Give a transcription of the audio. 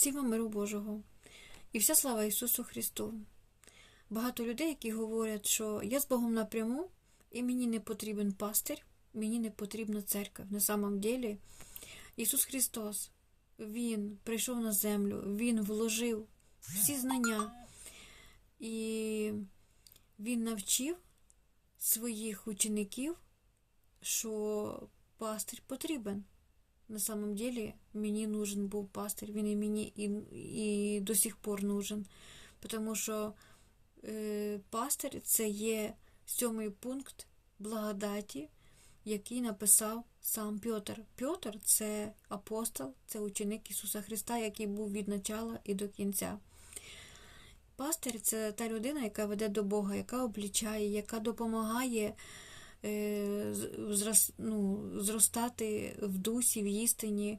Всім вам миру Божого. І вся слава Ісусу Христу. Багато людей, які говорять, що я з Богом напряму, і мені не потрібен пастир, мені не потрібна церква. На самом деле, Ісус Христос, Він прийшов на землю, Він вложив всі знання, і Він навчив своїх учеників, що пастир потрібен. На самом деле мені нужен був пастир, він і мені і, і до сих пор нужен. Тому що е, пастир це є сьомий пункт благодаті, який написав сам Пьотр. Пьотр це апостол, це ученик Ісуса Христа, який був від начала і до кінця. Пастир це та людина, яка веде до Бога, яка облічає, яка допомагає ну, зростати в дусі, в істині,